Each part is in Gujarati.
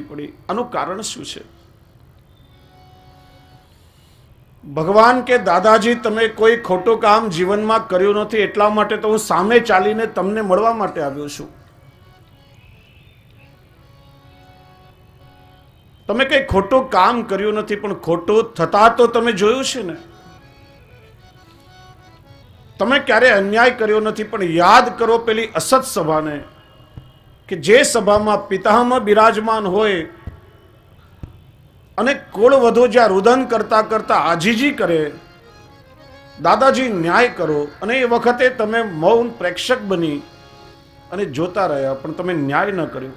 પડી. આનું કારણ શું છે? ભગવાન કે દાદાજી, તમે કોઈ ખોટું કામ જીવનમાં કર્યું નથી, એટલા માટે તો હું સામે ચાલીને તમને મળવા માટે આવ્યો છું. તમે કંઈ ખોટું કામ કર્યું નથી, પણ ખોટું થતા તો તમે જોયું છે ને? તમે ક્યારે અન્યાય કર્યો નથી, પણ યાદ કરો પેલી અસત સભાને. કે જે સભામાં પિતામાં બિરાજમાન હોય અને કોળ વધુ જ્યાં રુદન કરતા કરતા આજીજી કરે, દાદાજી ન્યાય કરો અને એ વખતે તમે મૌન પ્રેક્ષક બની અને જોતા રહ્યા, પણ તમે ન્યાય ન કર્યો.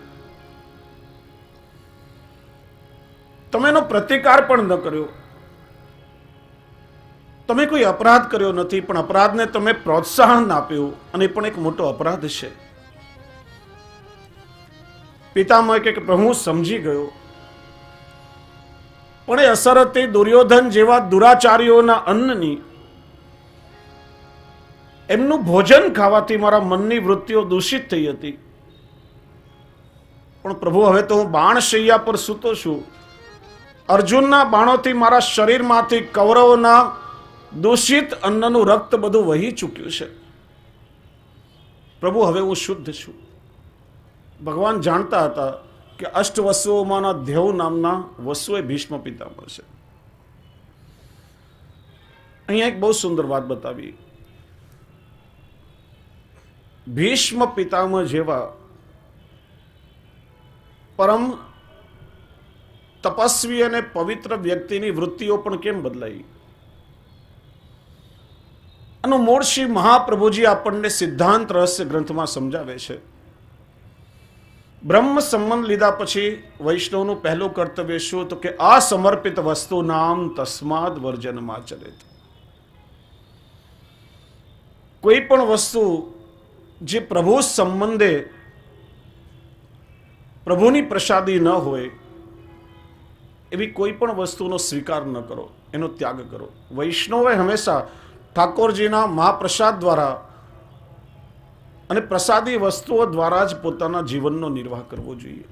તમે એનો પ્રતિકાર પણ ન કર્યો. તમે કોઈ અપરાધ કર્યો નથી, પણ અપરાધને તમે પ્રોત્સાહન આપ્યું અને એ પણ એક મોટો અપરાધ છે. પિતામહ કે પ્રભુ સમજી ગયો. પણ એ અસર હતી દુર્યોધન જેવા દુરાચારીઓના અન્નની એમનું ભોજન ખાવાથી મારા મનની વૃત્તિઓ દૂષિત થઈ હતી. પણ પ્રભુ, હવે તો હું બાણ શૈયા પર સૂતો છું. અર્જુનના બાણોથી મારા શરીરમાંથી કૌરવોના દૂષિત અન્નનું રક્ત બધું વહી ચૂક્યું છે. પ્રભુ, હવે હું શુદ્ધ છું. ભગવાન જાણતા હતા કે અષ્ટ વસ્તુઓમાંના દેવ નામના વસ્તુ એ ભીષ્મ પિતામહ છે. અહીંયા એક બહુ સુંદર વાત બતાવી. ભીષ્મ પિતામહ જેવા પરમ તપસ્વી અને પવિત્ર વ્યક્તિની વૃત્તિઓ પણ કેમ બદલાઈ? આનું મૂળ શ્રી મહાપ્રભુજી આપણને સિદ્ધાંત રહસ્ય ગ્રંથમાં સમજાવે છે. બ્રહ્મ સંબંધ લીધા પછી વૈષ્ણવનું પહેલું કર્તવ્ય શું? તો કે આ સમર્પિત વસ્તુ નામ તસ્માદ વર્જનમાં ચલિત. કોઈ પણ વસ્તુ જે પ્રભુ સંબંધે પ્રભુની પ્રસાદી ન હોય, એવી કોઈ પણ વસ્તુનો સ્વીકાર ન કરો, એનો ત્યાગ કરો. વૈષ્ણવે હંમેશા ઠાકોરજીના મહાપ્રસાદ દ્વારા અને પ્રસાદી વસ્તુઓ દ્વારા જ પોતાના જીવનનો નિર્વાહ કરવો જોઈએ.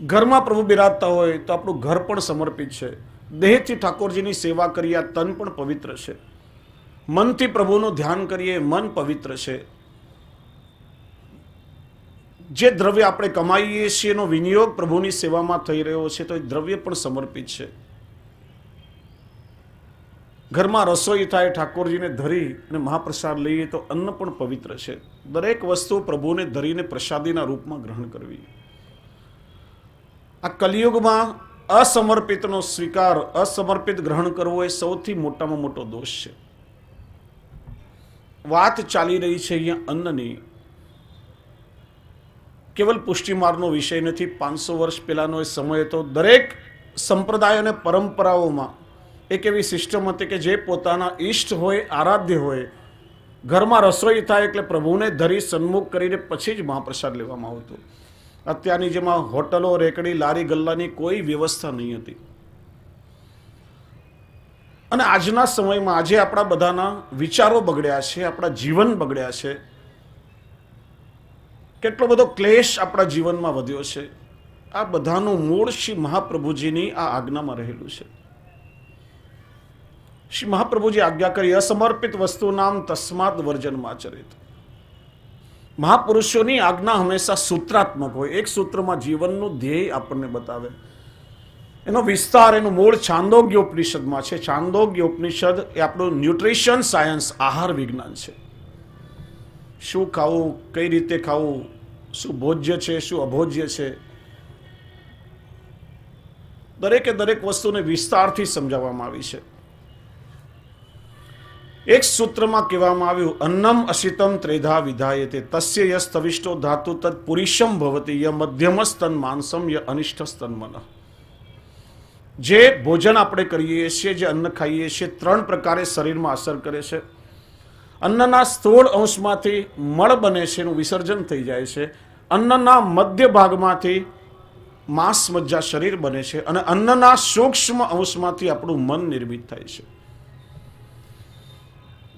ઘરમાં પ્રભુ બિરાજતા હોય તો આપણું ઘર પણ સમર્પિત છે. દેહથી ઠાકોરજીની સેવા કરીએ તન પણ પવિત્ર છે. મનથી પ્રભુનું ધ્યાન કરીએ મન પવિત્ર છે. જે દ્રવ્ય આપણે કમાઈએ છીએ એનો વિનિયોગ પ્રભુની સેવામાં થઈ રહ્યો છે તો એ દ્રવ્ય પણ સમર્પિત છે. ઘરમાં રસોઈ થાય, ઠાકોરજીને ધરી અને મહાપ્રસાદ લઈએ તો અન્ન પણ પવિત્ર છે. દરેક વસ્તુ પ્રભુને ધરીને પ્રસાદીના રૂપમાં ગ્રહણ કરવી. આ કલિયુગમાં અસમર્પિતનો સ્વીકાર, અસમર્પિત ગ્રહણ કરવો એ સૌથી મોટામાં મોટો દોષ છે. વાત ચાલી રહી છે અહીંયા અન્નની. કેવલ પુષ્ટિમાર્ગનો વિષય નથી, પાંચસો વર્ષ પહેલાનો એ સમય હતો. દરેક સંપ્રદાય અને પરંપરાઓમાં એક એવી સિસ્ટમ હતી કે જે પોતાના ઈષ્ટ હોય, આરાધ્ય હોય, ઘરમાં રસોઈ થાય એટલે પ્રભુને ધરી સન્મુખ કરીને પછી જ મહાપ્રસાદ લેવામાં આવતો. અત્યારની જેમાં હોટલો, રેકડી, લારી, ગલ્લાની કોઈ વ્યવસ્થા નહીં હતી. અને આજના સમયમાં આજે આપણા બધાના વિચારો બગડ્યા છે, આપણા જીવન બગડ્યા છે. કેટલો બધો ક્લેશ આપણા જીવનમાં વધ્યો છે. આ બધાનું મૂળ શ્રી મહાપ્રભુજીની આ આજ્ઞામાં રહેલું છે. શ્રી મહાપ્રભુજી આજ્ઞા કરી, અસમર્પિત વસ્તુ નામ તસ્માત વર્જનમાં ચરિત મહાપુરુષોની આજ્ઞા હંમેશા સૂત્રાત્મક હોય. એક સૂત્રમાં જીવનનું ધ્યેય આપણને બતાવે. એનો વિસ્તાર, એનું મૂળ છાંદોગ્ય ઉપનિષદમાં છે. છાંદોગ્ય ઉપનિષદ એ આપણું ન્યુટ્રિશન સાયન્સ, આહાર વિજ્ઞાન છે. શું ખાવું, કઈ રીતે ખાવું, શું ભોજ્ય છે, શું અભોજ્ય છે? દરેકે દરેક વસ્તુને વિસ્તારથી સમજાવવામાં આવી છે. એક સૂત્રમાં કહેવામાં આવ્યું, અન્નમ અશિતમ ત્રેધા વિધાયતે, તસ્ય યસ્તવિષ્ટો ધાતુ તદ પુરુષમ ભવતી, ય મધ્યમસ્તન માનસમ, ય અનિષ્ઠ સ્તન મન. જે ભોજન આપણે કરીએ છીએ, જે અન્ન ખાઈએ છીએ, ત્રણ પ્રકારે શરીરમાં અસર કરે છે. અન્નના સ્થૂળ અંશમાંથી મળ બને છે એનું વિસર્જન થઈ જાય છે. અન્નના મધ્ય ભાગમાંથી માંસ મજ્જા શરીર બને છે અને અન્નના સૂક્ષ્મ અંશમાંથી આપણું મન નિર્મિત થાય છે.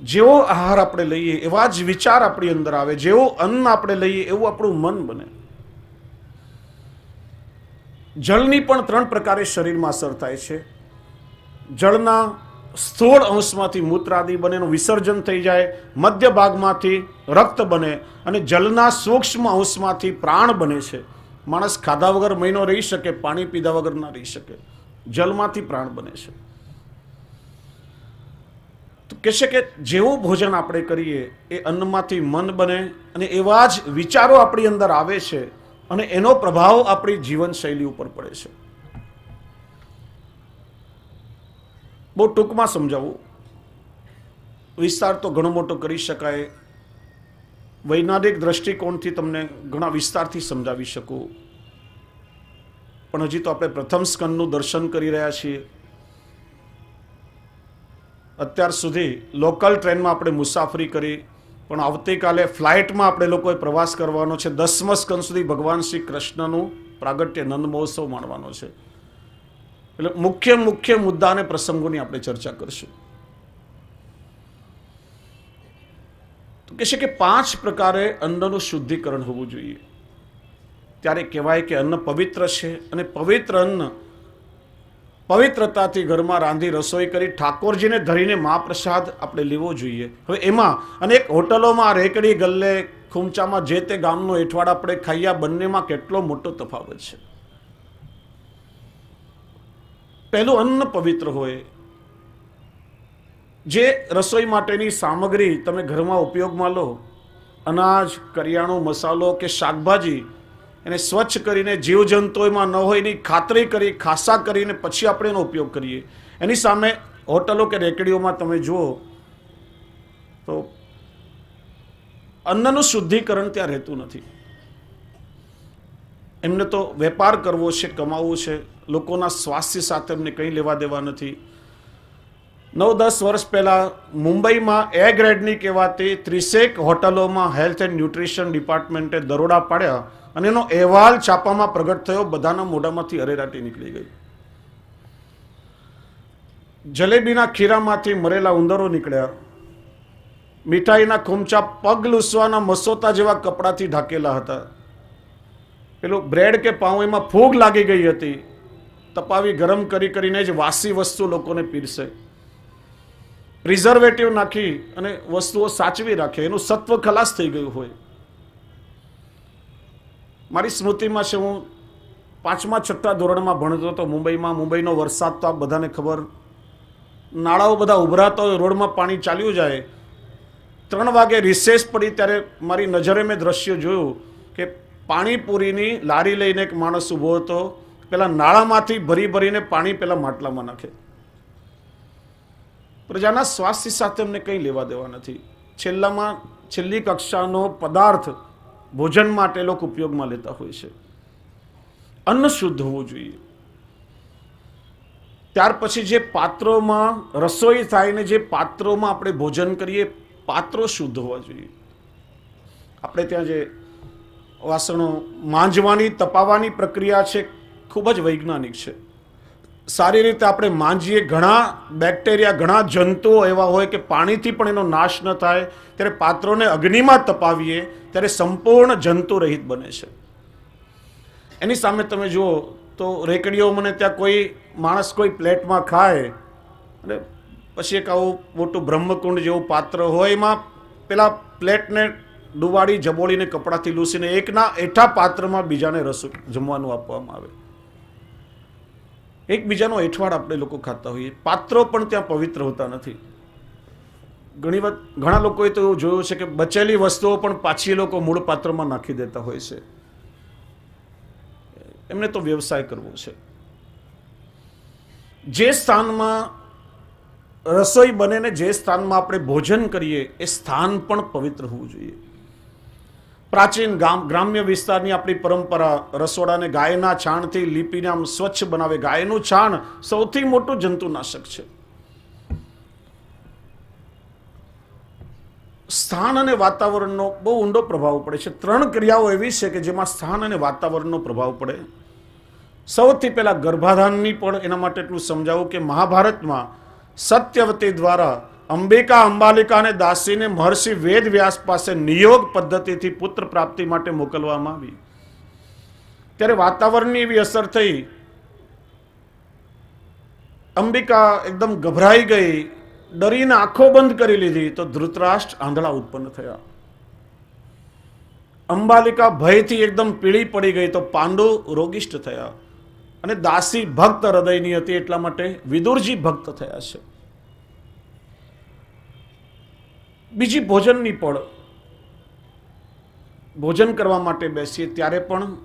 જેવો આહાર આપણે લઈએ, એવા જ વિચાર આપણી અંદર આવે, જેવો અન્ન આપણે લઈએ, એવું આપણું મન બને. જળની પણ ત્રણ પ્રકારે શરીરમાં અસર થાય છે. જળના સ્થૂળ અંશમાંથી મૂત્રાદિ બને, એનું વિસર્જન થઈ જાય, મધ્ય ભાગમાંથી રક્ત બને અને જલના સૂક્ષ્મ અંશમાંથી પ્રાણ બને છે. માણસ ખાધા વગર મહિનો રહી શકે, પાણી પીધા વગર ના રહી શકે. જલમાંથી પ્રાણ બને છે. કહેશે કે જેવું ભોજન આપણે કરીએ, એ અન્નમાંથી મન બને અને એવા જ વિચારો આપણી અંદર આવે છે અને એનો પ્રભાવ આપણી જીવનશૈલી ઉપર પડે છે. બહુ ટૂંકમાં સમજાવું. વિસ્તાર તો ઘણો મોટો કરી શકાય. વૈજ્ઞાનિક દ્રષ્ટિકોણથી તમને ઘણા વિસ્તારથી સમજાવી શકું. પણ હજી તો આપણે પ્રથમ સ્કંદનું દર્શન કરી રહ્યા છીએ. અત્યાર સુધી લોકલ ટ્રેનમાં આપણે મુસાફરી કરી, પણ આવતીકાલે ફ્લાઇટમાં આપણે લોકોએ પ્રવાસ કરવાનો છે. દસમ સ્કંદ સુધી ભગવાન શ્રી કૃષ્ણનું પ્રાગટ્ય નંદ મહોત્સવ માણવાનો છે. એટલે મુખ્ય મુખ્ય મુદ્દા અને પ્રસંગોની આપણે ચર્ચા કરીશું. તો કહે છે કે પાંચ પ્રકારે અન્નનું શુદ્ધિકરણ હોવું જોઈએ. ત્યારે કહેવાય કે અન્ન પવિત્ર છે અને પવિત્ર અન્ન પવિત્રતાથી ઘરમાં રાંધી રસોઈ કરી ઠાકોરજીને ધરીને મહાપ્રસાદ આપણે લેવો જોઈએ. હવે એમાં અનેક હોટલોમાં રેકડી, ગલ્લે, ખૂમચામાં જે તે ગામનો એઠવાડ આપણે ખાઈએ બંનેમાં કેટલો મોટો તફાવત છે. પહેલું અન્ન પવિત્ર હોય. જે રસોઈ માટેની સામગ્રી તમે ઘરમાં ઉપયોગમાં લો, અનાજ, કરિયાણું, મસાલો કે શાકભાજી એને સ્વચ્છ કરીને જીવજંતુ એમાં ન હોય એની ખાતરી કરી, ખાસા કરીને પછી આપણે એનો ઉપયોગ કરીએ. એની સામે હોટલો કે રેકડીઓમાં તમે જુઓ, તો અન્નનું શુદ્ધિકરણ ત્યાં રહેતું નથી. એમને તો વેપાર કરવો છે, કમાવવું છે, લોકોના સ્વાસ્થ્ય સાથે એમને કંઈ લેવા દેવા નથી. નવ દસ વર્ષ પહેલાં મુંબઈમાં એ ગ્રેડની કહેવાતી ત્રીસેક હોટલોમાં હેલ્થ એન્ડ ન્યુટ્રિશન ડિપાર્ટમેન્ટે દરોડા પાડ્યા. અને એનો અહેવાલ છાપામાં પ્રગટ થયો, બધાના મોઢામાંથી અરેરાટી નીકળી ગઈ. જલેબીના ખીરામાંથી મરેલા ઉંદરો નીકળ્યા. મીઠાઈના ખૂમચા પગ લૂસવાના મસોતા જેવા કપડાથી ઢાંકેલા હતા. પેલું બ્રેડ કે પાઉં એમાં ફૂગ લાગી ગઈ હતી. તપાવી ગરમ કરી કરીને જ વાસી વસ્તુ લોકોને પીરસે. પ્રિઝર્વેટિવ નાખી અને વસ્તુઓ સાચવી રાખે. એનું સત્વ ખલાસ થઈ ગયું હોય. મારી સ્મૃતિમાં છે હું પાંચમા, છઠ્ઠા ધોરણમાં ભણતો હતો. મુંબઈમાં મુંબઈનો વરસાદ તો આ બધાને ખબર. નાળાઓ બધા ઉભરાતા હોય રોડમાં પાણી ચાલ્યું જાય. ત્રણ વાગે રિસેસ પડી ત્યારે મારી નજરે મેં દ્રશ્ય જોયું કે પાણીપુરીની લારી લઈને એક માણસ ઊભો હતો. પેલા નાળામાંથી ભરી ભરીને પાણી પેલા માટલામાં નાખે. પ્રજાના સ્વાસ્થ્ય સાથે અમને કંઈ લેવા દેવા નથી. છેલ્લામાં છેલ્લી કક્ષાનો પદાર્થ ભોજન માટે લોકો ઉપયોગમાં લેતા હોય છે. અન્ન શુદ્ધ હોવું જોઈએ. ત્યાર પછી જે પાત્રોમાં રસોઈ થાય ને જે પાત્રોમાં આપણે ભોજન કરીએ, પાત્રો શુદ્ધ હોવા જોઈએ. આપણે ત્યાં જે વાસણો માંજવાની, તપાવવાની પ્રક્રિયા છે, ખૂબ જ વૈજ્ઞાનિક છે. સારી રીતે આપણે માંજીએ. ઘણા બેક્ટેરિયા, ઘણા જંતુઓ એવા હોય કે પાણીથી પણ એનો નાશ ન થાય. ત્યારે પાત્રોને અગ્નિમાં તપાવીએ, ત્યારે સંપૂર્ણ જંતુ રહિત બને છે. એની સામે તમે જુઓ તો રેકડીઓ મને ત્યાં કોઈ માણસ કોઈ પ્લેટમાં ખાય અને પછી એક આવું મોટું બ્રહ્મકુંડ જેવું પાત્ર હોય, એમાં પેલા પ્લેટને ડુબાડી, જબોળીને કપડાથી લૂસીને એકના એઠા પાત્રમાં બીજાને રસોઈ જમવાનું આપવામાં આવે. એકબીજાનો એઠવાડ આપણે લોકો ખાતા હોઈએ. પાત્રો પણ ત્યાં પવિત્ર હોતા નથી. ઘણી વાર ઘણા લોકોએ તો એવું જોયું છે કે બચેલી વસ્તુઓ પણ પાછી લોકો મૂળ પાત્રમાં નાખી દેતા હોય છે. એમને તો વ્યવસાય કરવો છે. જે સ્થાનમાં રસોઈ બને ને જે સ્થાનમાં આપણે ભોજન કરીએ, એ સ્થાન પણ પવિત્ર હોવું જોઈએ. પ્રાચીન ગામ ગ્રામ્ય વિસ્તારની આપણી પરંપરા, રસોડાને ગાયના છાણથી લીપીને આમ સ્વચ્છ બનાવે. ગાયનું છાણ સૌથી મોટું જંતુનાશક છે. સ્થાન અને વાતાવરણનો બહુ ઊંડો પ્રભાવ પડે છે. ત્રણ ક્રિયાઓ એવી છે કે જેમાં સ્થાન અને વાતાવરણનો પ્રભાવ પડે. સૌથી પહેલા ગર્ભાધાનની પણ એના માટે એટલું સમજાવું કે મહાભારતમાં સત્યવતી દ્વારા અંબિકા અંબાલિકા અને દાસીને મહર્ષિ વેદ વ્યાસ પાસે નિયોગ પદ્ધતિથી પુત્ર પ્રાપ્તિ માટે મોકલવામાં આવી. ત્યારે વાતાવરણની એવી અસર થઈ. અંબિકા એકદમ ગભરાઈ ગઈ. ડરીને આંખો બંધ કરી લીધી તો ધૃતરાષ્ટ્ર આંધળા ઉત્પન્ન થયા. અંબાલિકા ભયથી એકદમ પીળી પડી ગઈ તો પાંડુ રોગિષ્ઠ થયા. અને દાસી ભક્ત હૃદયની હતી એટલા માટે વિદુરજી ભક્ત થયા છે. બીજી ભોજનની પણ ભોજન કરવા માટે બેસીએ ત્યારે પણ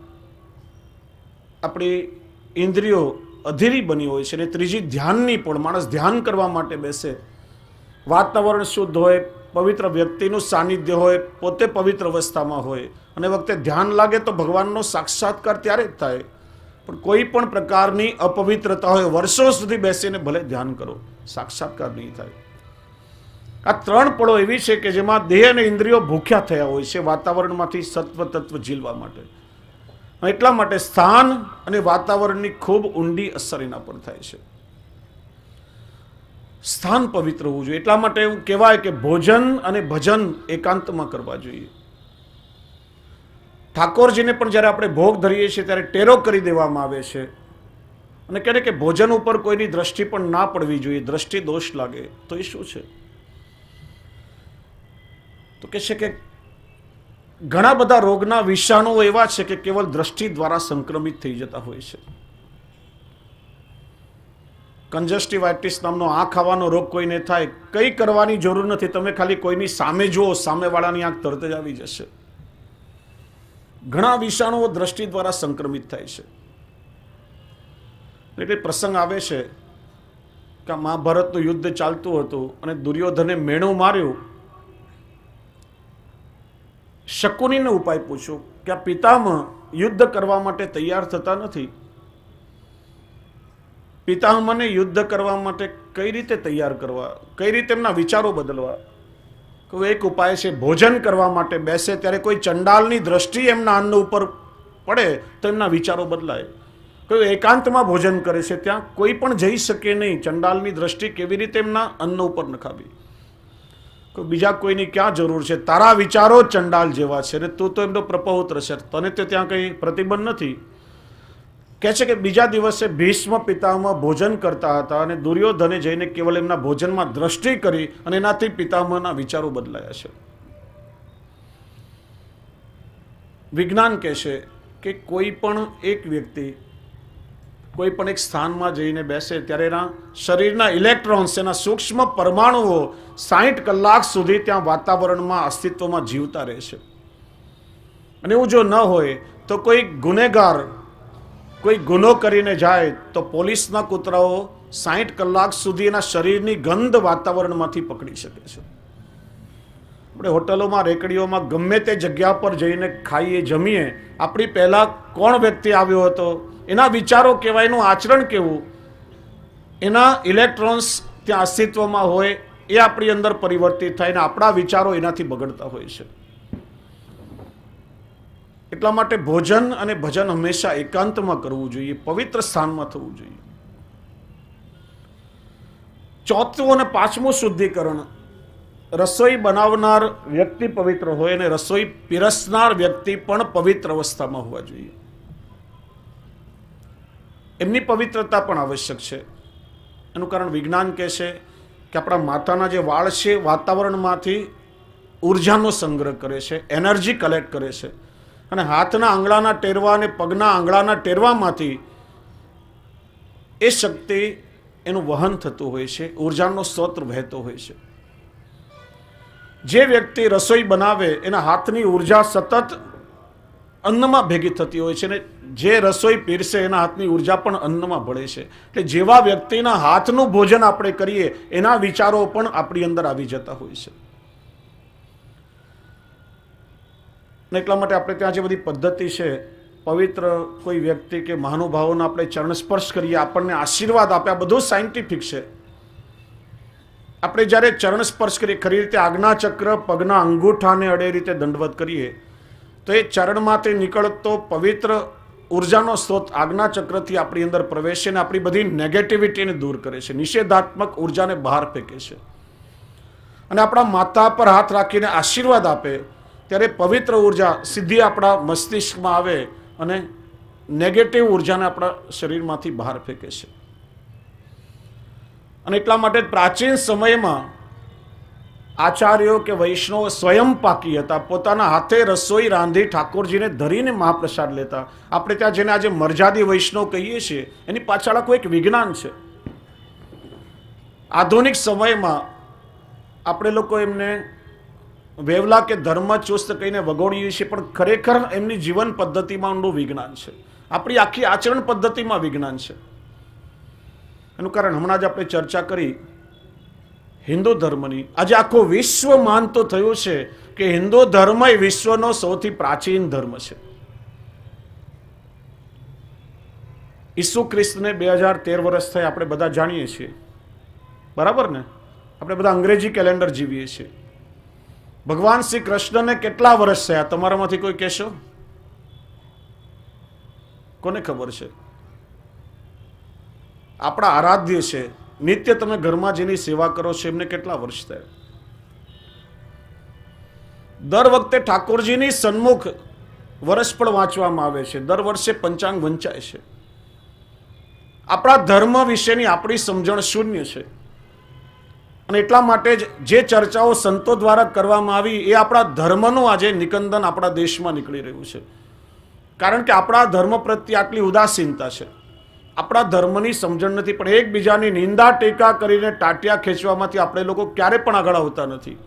આપણી ઇન્દ્રિયો અધીરી બની હોય છે અને ત્રીજી ધ્યાનની પણ, માણસ ધ્યાન કરવા માટે બેસે. વાતાવરણ શુદ્ધ હોય, પવિત્ર વ્યક્તિનું સાનિધ્ય હોય, પોતે પવિત્ર અવસ્થામાં હોય અને વખતે ધ્યાન લાગે તો ભગવાનનો સાક્ષાત્કાર ત્યારે જ થાય. પણ કોઈ પણ પ્રકારની અપવિત્રતા હોય, વર્ષો સુધી બેસીને ભલે ધ્યાન કરો, સાક્ષાત્કાર નહીં થાય. આ ત્રણ પળો એવી છે કે જેમાં દેહ અને ઇન્દ્રિયો ભૂખ્યા થયા હોય છે, વાતાવરણમાંથી સત્વ તત્વ ઝીલવા માટે. એટલા માટે સ્થાન અને વાતાવરણની ખૂબ ઊંડી અસર એના પર થાય છે. સ્થાન પવિત્ર હોવું જોઈએ. એટલા માટે એવું કહેવાય કે ભોજન અને ભજન એકાંતમાં કરવા જોઈએ. ઠાકોરજીને પણ જ્યારે આપણે ભોગ ધરીએ છીએ ત્યારે ટેરો કરી દેવામાં આવે છે. અને કહે કે ભોજન ઉપર કોઈની દ્રષ્ટિ પણ ના પડવી જોઈએ, દ્રષ્ટિ દોષ લાગે, તો એ શું છે? તો કે છે કે ઘણા બધા રોગના વિષાણુઓ એવા છે કે કેવલ દ્રષ્ટિ દ્વારા સંક્રમિત થઈ જતા હોય છે. કંજસ્ટિવાઇટિસ નામનો આંખ આવવાનો રોગ કોઈને થાય, કંઈ કરવાની જરૂર નથી, તમે ખાલી કોઈની સામે જુઓ, સામેવાળાની આંખ તરત જ આવી જશે. ઘણા વિષાણુઓ દ્રષ્ટિ દ્વારા સંક્રમિત થાય છે. એટલે પ્રસંગ આવે છે કે મહાભારતનું યુદ્ધ ચાલતું હતું અને દુર્યોધને મેણું માર્યું શકુનીને ઉપાય પૂછ્યો કે આ પિતામહ યુદ્ધ કરવા માટે તૈયાર થતા નથી. પિતામહને યુદ્ધ કરવા માટે કઈ રીતે તૈયાર કરવા? કઈ રીતે એમના વિચારો બદલવા? કહું એક ઉપાય છે, ભોજન કરવા માટે બેસે ત્યારે કોઈ ચંડાલની દ્રષ્ટિ એમના અન્ન ઉપર પડે તો એમના વિચારો બદલાય. કોઈ એકાંતમાં ભોજન કરે છે, ત્યાં કોઈ પણ જઈ શકે નહીં. ચંડાલની દ્રષ્ટિ કેવી રીતે એમના અન્ન ઉપર નખાવી? બીજા કોઈની ક્યાં જરૂર છે? તારા વિચારો ચંડાલ જેવા છે. અને તું તો એમનો પ્રપૌત્ર છે. તને તો ત્યાં કંઈ પ્રતિબંધ નથી. કહે છે કે બીજા દિવસે ભીષ્મ પિતામહ ભોજન કરતા હતા અને દુર્યોધને જઈને કેવલ એમના ભોજનમાં દ્રષ્ટિ કરી અને એનાથી પિતામહના વિચારો બદલાયા છે. વિજ્ઞાન કહે છે કે કોઈ પણ એક વ્યક્તિ કોઈ પણ એક સ્થાનમાં જઈને બેસે ત્યારે એના શરીરના ઇલેક્ટ્રોન્સ એના સૂક્ષ્મ પરમાણુઓ સાહીઠ કલાક સુધી ત્યાં વાતાવરણમાં, અસ્તિત્વમાં જીવતા રહે છે. અને એવું જો ન હોય, તો કોઈ ગુનેગાર, કોઈ ગુનો કરીને જાય, તો પોલીસના કૂતરાઓ સાહીઠ કલાક સુધી એના શરીરની ગંધ વાતાવરણમાંથી પકડી શકે છે. આપણે હોટલોમાં, રેકડીઓમાં ગમે તે જગ્યા પર જઈને ખાઈએ, જમીએ, આપણી પહેલાં કોણ વ્યક્તિ આવ્યો હતો? એના વિચારો કહેવાય એનું આચરણ કેવું? એના ઇલેક્ટ્રોન્સ ત્યાં અસ્તિત્વમાં હોય, એ આપણી અંદર પરિવર્તિત થાય ને આપણા વિચારો એનાથી બગડતા હોય છે. એટલા માટે ભોજન અને ભજન હંમેશા એકાંતમાં કરવું જોઈએ, પવિત્ર સ્થાનમાં થવું જોઈએ. ચોથું અને પાંચમું શુદ્ધિકરણ. રસોઈ બનાવનાર વ્યક્તિ પવિત્ર હોય અને રસોઈ પીરસનાર વ્યક્તિ પણ પવિત્ર અવસ્થામાં હોવા જોઈએ. એમની પવિત્રતા પણ આવશ્યક છે. એનું કારણ વિજ્ઞાન કહે છે કે આપણા માથાના જે વાળ છે, વાતાવરણમાંથી ઉર્જાનો સંગ્રહ કરે છે, એનર્જી કલેક્ટ કરે છે. અને હાથના આંગળાના ટેરવા અને પગના આંગળાના ટેરવામાંથી એ શક્તિ એનું વહન થતું હોય છે, ઉર્જાનો સ્ત્રોત વહેતો હોય છે. જે વ્યક્તિ રસોઈ બનાવે, એના હાથની ઊર્જા સતત અન્નમાં ભેગી થતી હોય છે ને જે રસોઈ પીરસે એના હાથની ઊર્જા પણ અન્નમાં ભળે છે. એટલે જેવા વ્યક્તિના હાથનું ભોજન આપણે કરીએ, એના વિચારો પણ આપણી અંદર આવી જતા હોય છે. એટલા માટે આપણે ત્યાં જે બધી પદ્ધતિ છે, પવિત્ર કોઈ વ્યક્તિ કે મહાનુભાવોનો આપણે ચરણ સ્પર્શ કરીએ, આપણને આશીર્વાદ આપે, આ બધું સાયન્ટિફિક છે. આપણે જ્યારે ચરણ સ્પર્શ કરીએ, ખરી રીતે આજ્ઞાચક્ર પગના અંગૂઠાને અડે રીતે દંડવત કરીએ, તો એ ચરણમાંથી નીકળતો પવિત્ર ઉર્જાનો સ્ત્રોત આજ્ઞાચક્રથી આપણી અંદર પ્રવેશે અને આપણી બધી નેગેટિવિટીને દૂર કરે છે. નિષેધાત્મક ઉર્જાને બહાર ફેંકે છે. અને આપણા માતા પર હાથ રાખીને આશીર્વાદ આપે, ત્યારે પવિત્ર ઊર્જા સીધી આપણા મસ્તિષ્કમાં આવે અને નેગેટિવ ઉર્જાને આપણા શરીરમાંથી બહાર ફેંકે છે. અને એટલા માટે પ્રાચીન સમયમાં આચાર્યો કે વૈષ્ણવ સ્વયં પાકી હતા, પોતાના હાથે રસોઈ રાંધી ઠાકોરજીને ધરીને મહાપ્રસાદ લેતા. આપણે ત્યાં જેને આજે મરજાદી વૈષ્ણવ કહીએ છીએ, એની પાછળ આખું એક વિજ્ઞાન છે. આધુનિક સમયમાં આપણે લોકો એમને વેવલા કે ધર્મ ચુસ્ત કહીને વગોડીએ છીએ, પણ ખરેખર એમની જીવન પદ્ધતિમાં ઊંડું વિજ્ઞાન છે. આપણી આખી આચરણ પદ્ધતિમાં વિજ્ઞાન છે. એનું કારણ હમણાં જ આપણે ચર્ચા કરી. હિન્દુ ધર્મની. આજે આખો વિશ્વ માનતો થયું છે કે હિન્દુ ધર્મ એ વિશ્વનો સૌથી પ્રાચીન ધર્મ છે. ઈસુ ખ્રિસ્તને બે હજાર તેર વર્ષ થઈ આપણે બધા જાણીએ છીએ. બરાબર ને? આપણે બધા અંગ્રેજી કેલેન્ડર જીવીએ છીએ. ભગવાન શ્રી કૃષ્ણને કેટલા વર્ષ થયા? તમારામાંથી કોઈ કહેશો? કોને ખબર છે? આપણા આરાધ્ય છે. નિત્ય તમે ઘરમાં જેની સેવા કરો છો, એમને કેટલા વર્ષ થયા? દર વખતે ઠાકોરજીની સન્મુખ વર્ષ પણ વાંચવામાં આવે છે. દર વર્ષે પંચાંગ વંચાય છે. આપણા ધર્મ વિશેની આપણી સમજણ શૂન્ય છે. અને એટલા માટે જ જે ચર્ચાઓ સંતો દ્વારા કરવામાં આવી, એ આપણા ધર્મનું આજે નિકંદન આપણા દેશમાં નીકળી રહ્યું છે. કારણ કે આપણા ધર્મ પ્રત્યે આટલી ઉદાસીનતા છે. આપણા ધર્મની સમજણ નથી, પણ એકબીજાની નિંદા, ટેકા કરીને ટાટિયા ખેંચવામાંથી આપણે લોકો ક્યારે પણ આગળ આવતા નથી.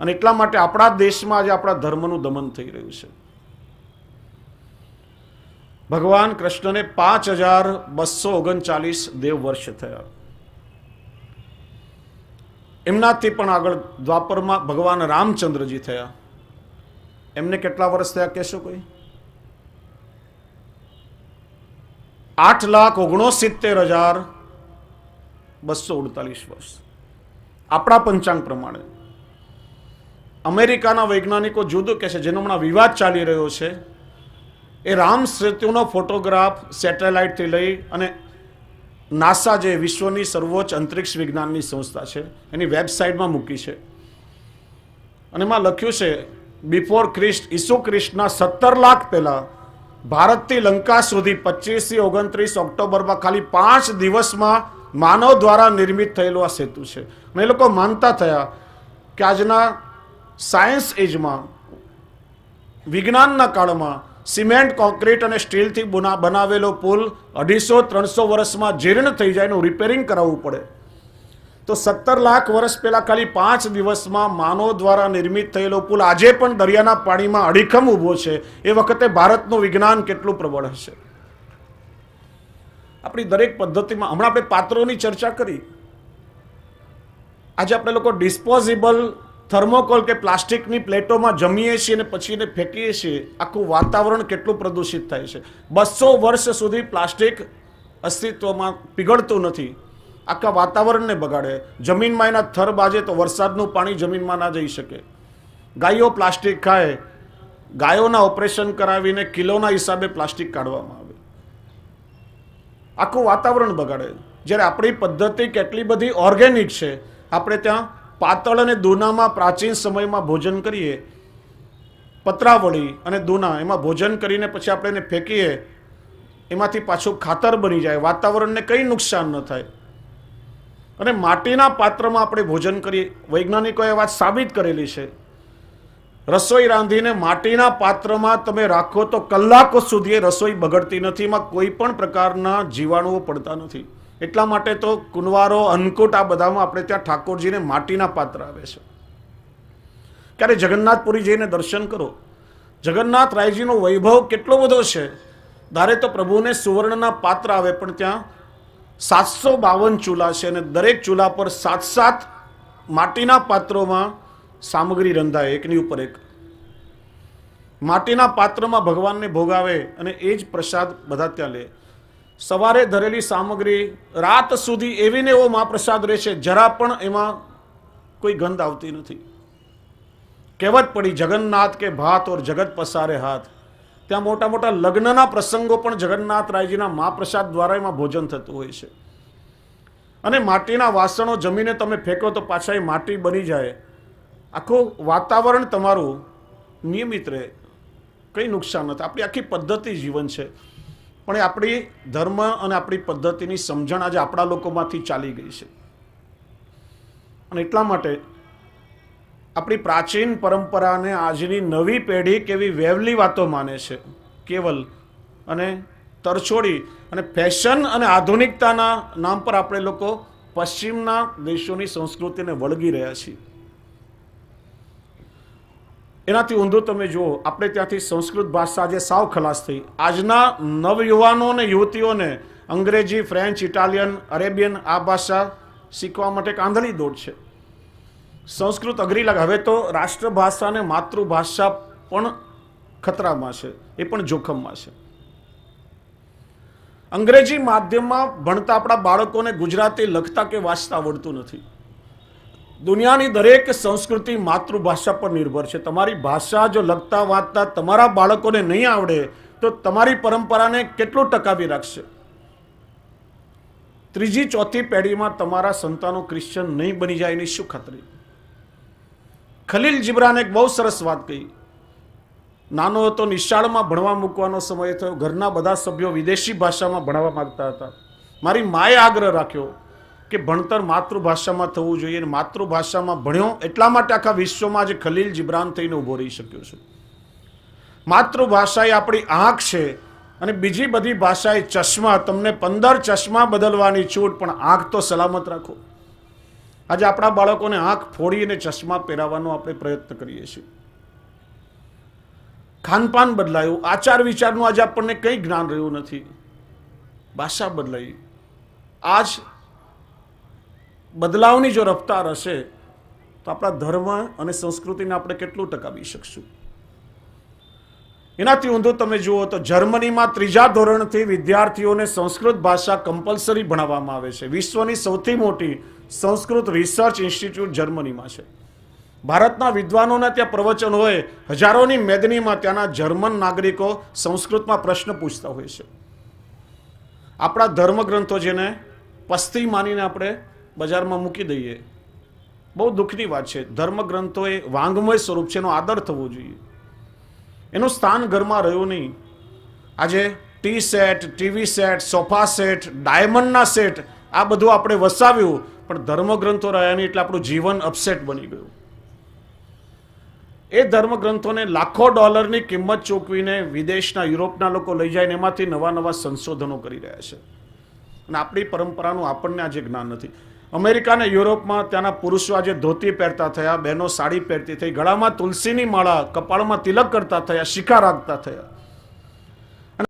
અને એટલા માટે આપણા દેશમાં આજે આપણા ધર્મનું દમન થઈ રહ્યું છે. ભગવાન કૃષ્ણને પાંચ હજાર બસો ઓગણચાલીસ દેવ વર્ષ થયા. એમનાથી પણ આગળ દ્વાપરમાં ભગવાન રામચંદ્રજી થયા. એમને કેટલા વર્ષ થયા, કહેશો કોઈ? આઠ લાખ ઓગણસિત્તેર હજાર બસો ઉડતાલીસ વર્ષ. આપણા પંચાંગ પ્રમાણે. અમેરિકાના વૈજ્ઞાનિકો જુદું કહે છે, જેનો હમણાં વિવાદ ચાલી રહ્યો છે. એ રામ સેતુનો ફોટોગ્રાફ સેટેલાઇટથી લઈ અને નાસા જે વિશ્વની સર્વોચ્ચ અંતરિક્ષ વિજ્ઞાનની સંસ્થા છે, એની વેબસાઇટમાં મૂકી છે. અને એમાં લખ્યું છે બિફોર ક્રિસ્ટ ઈસુ ક્રિસ્ટના સત્તર લાખ પહેલા ભારતથી લંકા સુધી પચીસથી ઓગણત્રીસ ઓક્ટોબરમાં ખાલી પાંચ દિવસમાં માનવ દ્વારા નિર્મિત થયેલો આ સેતુ છે. અને એ લોકો માનતા થયા કે આજના સાયન્સ એજમાં, વિજ્ઞાનના કાળમાં, સિમેન્ટ કોન્ક્રીટ અને સ્ટીલથી બના, બનાવેલો પુલ અઢીસો ત્રણસો વર્ષમાં જીર્ણ થઈ જાય એનું રિપેરિંગ કરાવવું પડે. તો સત્તર લાખ વર્ષ પહેલા ખાલી પાંચ દિવસમાં માનવ દ્વારા નિર્મિત થયેલો પુલ આજે પણ દરિયાના પાણીમાં અડીખમ ઊભો છે. એ વખતે ભારતનું વિજ્ઞાન કેટલું પ્રબળ હશે? આપણી દરેક પદ્ધતિમાં હમણાં આપણે પાત્રોની ચર્ચા કરી. આજે આપણે લોકો ડિસ્પોઝિબલ થર્મોકોલ કે પ્લાસ્ટિકની પ્લેટોમાં જમીએ છીએ અને પછી એને ફેંકીએ છીએ. આખું વાતાવરણ કેટલું પ્રદૂષિત થાય છે? બસો વર્ષ સુધી પ્લાસ્ટિક અસ્તિત્વમાં પીગળતું નથી. આખા વાતાવરણને બગાડે. જમીનમાં એના થર બાજે તો વરસાદનું પાણી જમીનમાં ના જઈ શકે. ગાયો પ્લાસ્ટિક ખાય. ગાયોના ઓપરેશન કરાવીને કિલોના હિસાબે પ્લાસ્ટિક કાઢવામાં આવે. આખું વાતાવરણ બગાડે. જ્યારે આપણી પદ્ધતિ કેટલી બધી ઓર્ગેનિક છે, આપણે ત્યાં પાતળ અને દૂનામાં પ્રાચીન સમયમાં ભોજન કરીએ. પતરાવળી અને દૂના, એમાં ભોજન કરીને પછી આપણે એને ફેંકીએ. એમાંથી પાછું ખાતર બની જાય. વાતાવરણને કંઈ નુકસાન ન થાય. અને માટીના પાત્રમાં આપણે ભોજન કરીએ. વૈજ્ઞાનિકોએ વાત સાબિત કરેલી છે. રસોઈ રાંધીને માટીના પાત્રમાં તમે રાખો તો કલાકો સુધી રસોઈ બગડતી નથી. એમાં કોઈ પણ પ્રકારના જીવાણુઓ પડતા નથી. એટલા માટે તો કુંવારો અન્નકૂટ આ બધામાં આપણે ત્યાં ઠાકોરજીને માટીના પાત્ર આવે છે. ક્યારે જગન્નાથપુરી જઈને દર્શન કરો. જગન્નાથ રાયજીનો વૈભવ કેટલો બધો છે. ધારે તો પ્રભુને સુવર્ણના પાત્ર આવે પણ ત્યાં સાતસો બાવન ચૂલા છે અને દરેક ચૂલા પર સાત સાત માટીના પાત્રોમાં સામગ્રી રંધાય. એકની ઉપર એક. માટીના પાત્રમાં ભગવાનને ભોગાવે અને એ જ પ્રસાદ બધા ત્યાં લે. સવારે ધરેલી સામગ્રી રાત સુધી એવી ને એવો મહાપ્રસાદ રહે છે જરા પણ એમાં કોઈ ગંધ આવતી નથી. કહેવત પડી, જગન્નાથ કે ભાત ઓર જગત પસારે હાથ. ત્યાં મોટા મોટા લગ્નના પ્રસંગો પણ જગન્નાથ રાયજીના મહાપ્રસાદ દ્વારા એમાં ભોજન થતું હોય છે. અને માટીના વાસણો જમીને તમે ફેંકો તો પાછા એ માટી બની જાય. આખું વાતાવરણ તમારું નિયમિત રહે. કંઈ નુકસાન નથી. આપણી આખી પદ્ધતિ જીવન છે. પણ એ આપણી ધર્મ અને આપણી પદ્ધતિની સમજણ આજે આપણા લોકોમાંથી ચાલી ગઈ છે. અને એટલા માટે આપણી પ્રાચીન પરંપરાને આજની નવી પેઢી કેવી વેવલી વાતો માને છે. કેવલ અને તરછોડી અને ફેશન અને આધુનિકતાના નામ પર આપણે લોકો પશ્ચિમના દેશોની સંસ્કૃતિને વળગી રહ્યા છીએ. એનાથી ઊંધું તમે જુઓ, આપણે ત્યાંથી સંસ્કૃત ભાષા આજે સાવ ખલાસ થઈ. આજના નવયુવાનો અને યુવતીઓને અંગ્રેજી, ફ્રેન્ચ, ઇટાલિયન, અરેબિયન આ ભાષા શીખવા માટે કાંધળી દોડ છે. સંસ્કૃત અઘરી લાગે. હવે તો રાષ્ટ્રભાષા અને માતૃભાષા પણ ખતરામાં છે. એ પણ જોખમમાં છે. અંગ્રેજી માધ્યમમાં ભણતા આપણા બાળકોને ગુજરાતી લખતા કે વાંચતા આવડતું નથી. દુનિયાની દરેક સંસ્કૃતિ માતૃભાષા પર નિર્ભર છે. તમારી ભાષા જો લખતા, વાંચતા તમારા બાળકોને નહીં આવડે, તો તમારી પરંપરાને કેટલું ટકાવી રાખશે? ત્રીજી, ચોથી પેઢીમાં તમારા સંતાનો ક્રિશ્ચન નહીં બની જાય એની શું ખાતરી? ખલીલ જીબરાને એક બહુ સરસ વાત કહી. નાનો હતો, નિશાળમાં ભણવા મૂકવાનો સમય થયો. ઘરના બધા સભ્યો વિદેશી ભાષામાં ભણવા માંગતા હતા. મારી માએ આગ્રહ રાખ્યો કે ભણતર માતૃભાષામાં થવું જોઈએ અને માતૃભાષામાં ભણ્યો એટલા માટે આખા વિશ્વમાં આજે ખલીલ જિબ્રાન થઈને ઊભો રહી શક્યો છું. માતૃભાષા એ આપણી આંખ છે અને બીજી બધી ભાષા એ ચશ્મા, તમને પંદર ચશ્મા બદલવાની છૂટ, પણ આંખ તો સલામત રાખો. આજે આપણા બાળકોને આંખ ફોડી અને ચશ્મા પહેરાવવાનો આપણે પ્રયત્ન કરીએ છીએ. ખાનપાન બદલાયું, આચાર વિચારનું આજે આપણને કંઈ જ્ઞાન રહ્યું નથી. ભાષા બદલાઈ. આજ બદલાવની જો રફતાર હશે, તો આપણા ધર્મ અને સંસ્કૃતિને આપણે કેટલું ટકાવી શકશું? એનાથી ઊંધું તમે જુઓ તો જર્મનીમાં ત્રીજા ધોરણથી વિદ્યાર્થીઓને સંસ્કૃત ભાષા કમ્પલસરી ભણાવવામાં આવે છે. વિશ્વની સૌથી મોટી સંસ્કૃત રિસર્ચ ઇન્સ્ટિટ્યૂટ જર્મનીમાં છે. ભારતના વિદ્વાનોના ત્યાં પ્રવચન હોય, હજારોની મેદનીમાં ત્યાંના જર્મન નાગરિકો સંસ્કૃતમાં પ્રશ્ન પૂછતા હોય છે. આપણા ધર્મગ્રંથો જેને પસ્તી માનીને આપણે બજારમાં મૂકી દઈએ. બહુ દુઃખની વાત છે. ધર્મગ્રંથો એ વાંગમય સ્વરૂપ છે, એનો આદર થવો જોઈએ. એનું સ્થાન ઘરમાં રહ્યું નહીં. આજે tea set, TV set, sofa set, ડાયમંડના set, આ બધું આપણે વસાવ્યું. પણ ધર્મગ્રંથો રહ્યા નહીં એટલે આપણું જીવન અપસેટ બની ગયું. એ ધર્મગ્રંથોને લાખો ડોલરની કિંમત ચૂકવીને વિદેશના, યુરોપના લોકો લઈ જાય એમાંથી નવા નવા સંશોધનો કરી રહ્યા છે. અને આપણી પરંપરાનું આપણને આજે જ્ઞાન નથી. અમેરિકા અને યુરોપમાં ત્યાંના પુરુષો આજે ધોતી પહેરતા થયા, બહેનો સાડી પહેરતી થઈ, ગળામાં તુલસીની માળા, કપાળમાં તિલક કરતા થયા, શિખા રાખતા થયા.